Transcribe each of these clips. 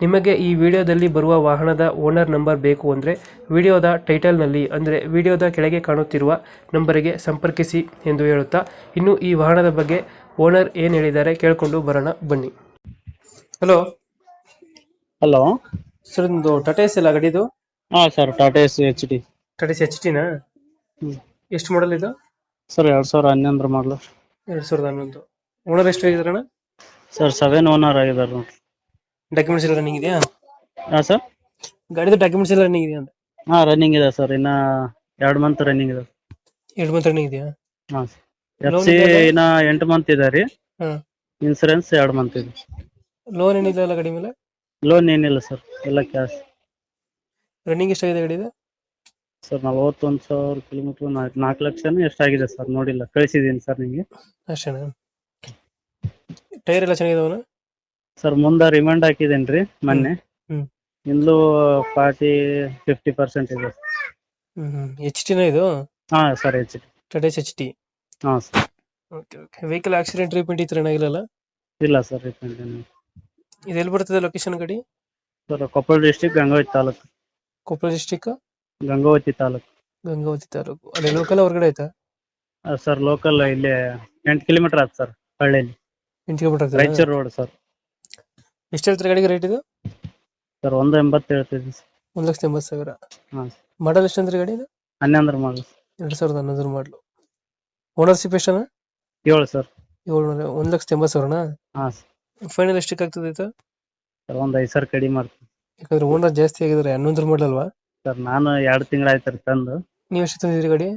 ನಿಮಗೆ ಈ ವಿಡಿಯೋದಲ್ಲಿ ಬರುವ ವಾಹನದ ಓನರ್ ನಂಬರ್ ಬೇಕು ಅಂದರೆ ವಿಡಿಯೋದ ಟೈಟಲ್ನಲ್ಲಿ ಅಂದರೆ ವಿಡಿಯೋದ ಕೆಳಗೆ ಕಾಣುತ್ತಿರುವ ನಂಬರಿಗೆ ಸಂಪರ್ಕಿಸಿ ಎಂದು ಹೇಳುತ್ತಾ ಇನ್ನು ಈ ವಾಹನದ ಬಗ್ಗೆ ಓನರ್ ಏನು ಹೇಳಿದ್ದಾರೆ ಕೇಳಿಕೊಂಡು ಬರೋಣ ಬನ್ನಿ. ಹಲೋ ಹಲೋ ಸರ್ ಒಂದು ಟಾಟಾ ಎಸ್ ಎಲ್ಲ ಗಡಿದು? ಹಾ sir Tata S H D Tata S H Tina ಎಷ್ಟು ಮಾಡಲ್ ಇದು? ಸರ್ ಎರಡು ಸಾವಿರ ಹನ್ನೊಂದರ ಮಾಡಲು ಎರಡು ಸಾವಿರದ ಹನ್ನೊಂದು. ಓನರ್ ಎಷ್ಟು ಆಗಿದಾರಣ ಸರ್ ಸೆವೆನ್ ಓನರ್ ಆಗಿದ್ದಾರೆ ನೋಡ್ರಿ. ಡಾಕ್ಯುಮೆಂಟ್ಸ್ ಎಲ್ಲ ರನ್ನಿಂಗ್ ಇದೆಯಾ? ಹಾ ಸರ್ ಗಾಡಿದು ಡಾಕ್ಯುಮೆಂಟ್ಸ್ ಎಲ್ಲ ರನ್ನಿಂಗ್ ಇದೆಯಾ ಅಂತ? ಹಾ ರನ್ನಿಂಗ್ ಇದೆ ಸರ್ ಇನ್ನ ಎರಡ್ ಮಂತ್ ರನ್ನಿಂಗ್ ಇದೆ. ಎರಡು ಮಂತ್ ರನ್ನಿಂಗ್ ಇದೆಯಾ? ಹಾ ಎಫ್ Loan ಸಿ ಇನ್ನ ಎಂಟು ಮಂತ್ ಇದೆ ರೀ. ಹಾಂ. ಇನ್ಸೂರೆನ್ಸ್ ಎರಡ್ ಮಂತ್ ಇದೆ. ಲೋನ್ ಏನಿಲ್ಲ ಅಲ್ಲ ಗಾಡಿ ಮೇಲೆ? ಲೋನ್ ಏನಿಲ್ಲ ಸರ್ ಎಲ್ಲ ಕ್ಯಾಶ್ ರನ್ನಿಂಗ್ ಎಷ್ಟಾಗಿದೆ ಗಾಡಿದು? ಸರ್ ನಲವತ್ತೊಂದು ಸಾವಿರ ಕಿಲೋಮೀಟರ್ ನಾಲ್ಕು ಲಕ್ಷನೂ ಎಷ್ಟಾಗಿದೆ ಸರ್ ನೋಡಿಲ್ಲ. ಕಳಿಸಿದ್ದೀನಿ ಸರ್ ನಿಮಗೆ. ಅಷ್ಟೇನಾ? ಟೈರ್ ಎಲ್ಲ ಚೆನ್ನಾಗಿದಾವನ? ಸರ್ ಮುಂದೆ ರಿಮೈಂಡ್ ಹಾಕಿದೇನ್ರಿ ರೀ ಮೊನ್ನೆ? ಹ್ಮ್. ಇಂದ್ಲೂ ಫಾರ್ಟಿ ಫಿಫ್ಟಿ ಪರ್ಸೆಂಟ್ ಇದೆ. ಹ್ಮ್ ಹ್ಮ್. ಎಚ್ ಟಿನ ಇದು? ಹಾ sir H D Tata H T ಹಾ sir. Okay okay vehicle accident repaint ಈ ಥರ ಏನಾಗಿಲ್ಲಲ್ಲ ಇಲ್ಲ ಸರ್ ಇದು ಎಲ್ಲಿ ಬರ್ತದೆ ಲೊಕೇಶನ್ ಗಾಡಿ? Sir Koppal district Gangavathi taluk. Koppal district Gangavathi taluk. Gangavathi taluk. ಅಲ್ಲಿ ಲೋಕಲ್ ಹೊರಗಡೆ ಆಯ್ತಾ? ಸರ್ ಲೋಕಲ್ ಇಲ್ಲಿ ಎಂಟು ಕಿಲೋಮೀಟರ್ ಆಯ್ತು ಸರ್ ಹಳ್ಳಿಯಲ್ಲಿ ಎಂಟು ಕಿಲೋಮೀಟರ್ ರಾಯಚೂರು ರೋಡ್ ಸರ್. ಎಷ್ಟು ಹೇಳ್ತಾರೆ ಗಾಡಿಗೆ ರೇಟ್ ಇದು? ಸರ್ ಒಂದು ಎಂಬತ್ತು ಹೇಳ್ತಿದ್ವಿ ಸರ್. ಒಂದು ಲಕ್ಷದ ಎಂಬತ್ತು ಸಾವಿರ. ಹಾಂ ಮಾಡಲ್ ಎಷ್ಟು ಅಂದ್ರೆ ಗಾಡಿ ಇದು? ಹನ್ನೊಂದರ ಮಾಡಲ್ ಎರಡು ಸಾವಿರದ ಹನ್ನೊಂದರ ಮಾಡಲು ಓನರ್ಶಿಪ್ ಎಷ್ಟನ ಏಳು ಸರ್. ಏಳು ಒಂದು ಲಕ್ಷದ ಎಂಬತ್ತು ಸಾವಿರನಾ? ಹಾಂ ಫೈನಲ್ ಎಷ್ಟಕ್ಕೆ ಆಗ್ತದೆ ಇದು? ಸರ್ ಒಂದು ಐದು ಸಾವಿರ ಕಡಿಮೆ ಮಾಡ್ತೀನಿ ಯಾಕಂದ್ರೆ ಓನರ್ ಜಾಸ್ತಿ ಆಗಿದ್ರೆ ಹನ್ನೊಂದರ ಮಾಡಲ್ವಾ ಸರ್ ನಾನು ಎರಡು ತಿಂಗಳಾಯ್ತು ರೀ ತಂದು. ನೀವು ಎಷ್ಟು ತಂದಿದ್ರಿ ಗಾಡಿ?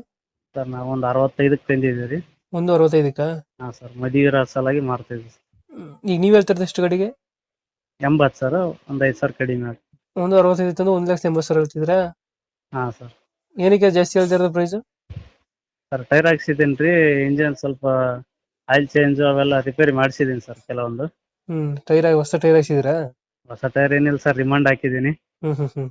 ಸರ್ ನಾವು ಒಂದು ಅರವತ್ತೈದಕ್ಕೆ ತಂದಿದ್ದೀವಿ ರೀ. ಒಂದು ಅರವತ್ತೈದಕ್ಕ? ಹಾಂ ಸರ್ ಮದುವೆ ಸಲಾಗಿ ಮಾಡ್ತಿದ್ವಿ ಈಗ ನೀವು ಹೇಳ್ತಿರೋದು ಎಷ್ಟು ಗಾಡಿಗೆ? ಎಂಬತ್ತು ಸರ್ ಒಂದು ಐದು ಸಾವಿರ ಕಡಿಮೆ ಆಗ್ತದೆ ಒಂದು ಅರವತ್ತೈದು ಇತ್ತು ಒಂದು ಲಕ್ಷ ಎಂಬತ್ತು ಸಾವಿರ ಹೇಳ್ತಿದ್ರಾ ಹಾಂ ಸರ್. ಏನಕ್ಕೆ ಜಾಸ್ತಿ ಹೇಳ್ತಿರೋದು ಪ್ರೈಸ್ ಸರ್ ಟೈರ್ ಹಾಕ್ಸಿದ್ದೀನಿ ರೀ ಇಂಜಿನ್ ಸ್ವಲ್ಪ ಆಯಿಲ್ ಚೇಂಜ್ ಅವೆಲ್ಲ ರಿಪೇರಿ ಮಾಡಿಸಿದ್ದೀನಿ ಸರ್ ಕೆಲವೊಂದು. ಹ್ಮ್ ಟೈರ್ ಹೊಸ ಟೈರ್ ಹಾಕ್ಸಿದ್ರಾ ಹೊಸ ಟೈರ್ ಏನಿಲ್ಲ ಸರ್ ರಿಮಾಂಡ್ ಹಾಕಿದ್ದೀನಿ. ಹ್ಮ್ ಹ್ಮ್ ಹ್ಮ್.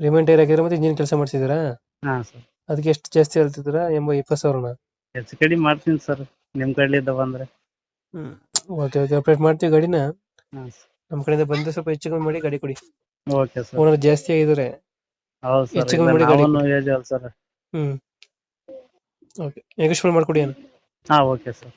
ರಿಮೈನ್ ಟೈರ್ ಹಾಕಿದ್ರೆ ಮತ್ತೆ ಇಂಜಿನ್ ಕೆಲಸ ಮಾಡ್ಸಿದ್ದೀರಾ? ಹಾ ಸರ್. ಅದಕ್ಕೆ ಎಷ್ಟು ಜಾಸ್ತಿ ಹೇಳ್ತಿದ್ದೀರಾ? ಎಂಬ ಇಪ್ಪತ್ತು ಸಾವಿರನ? ಹೆಚ್ಚು ಕಡಿಮೆ ಮಾಡ್ತೀನಿ ಸರ್ ನಿಮ್ಮ ಇದ್ದ ಬಂದರೆ. ಹ್ಮ್ ಓಕೆ ಓಕೆ ಅಪ್ಡೇಟ್ ಮಾಡ್ತೀವಿ ಗಾಡಿನ. ಹಾಂ ನಮ್ಮ ಕಡೆಯಿಂದ ಬಂದ್ರೆ ಸ್ವಲ್ಪ ಹೆಚ್ಚು ಕಮ್ಮಿ ಮಾಡಿ ಗಾಡಿ ಕೊಡಿ. ಓಕೆ ಸರ್ ಓನರ್ ಜಾಸ್ತಿ ಆಗಿದ್ರೆ ಹೌದು ಸರ್ ಹೆಚ್ಚು ಕಮ್ಮಿ ಮಾಡಿ ಗಾಡಿ ಅವನು ಏಜ್ ಅಲ್ಲ ಸರ್ ಹ್ಮ್. ಓಕೆ ನೆಗೋಷಿಯಬಲ್ ಮಾಡ್ಕೊಡಿ ಅಣ್ಣ. ಹಾ ಓಕೆ ಸರ್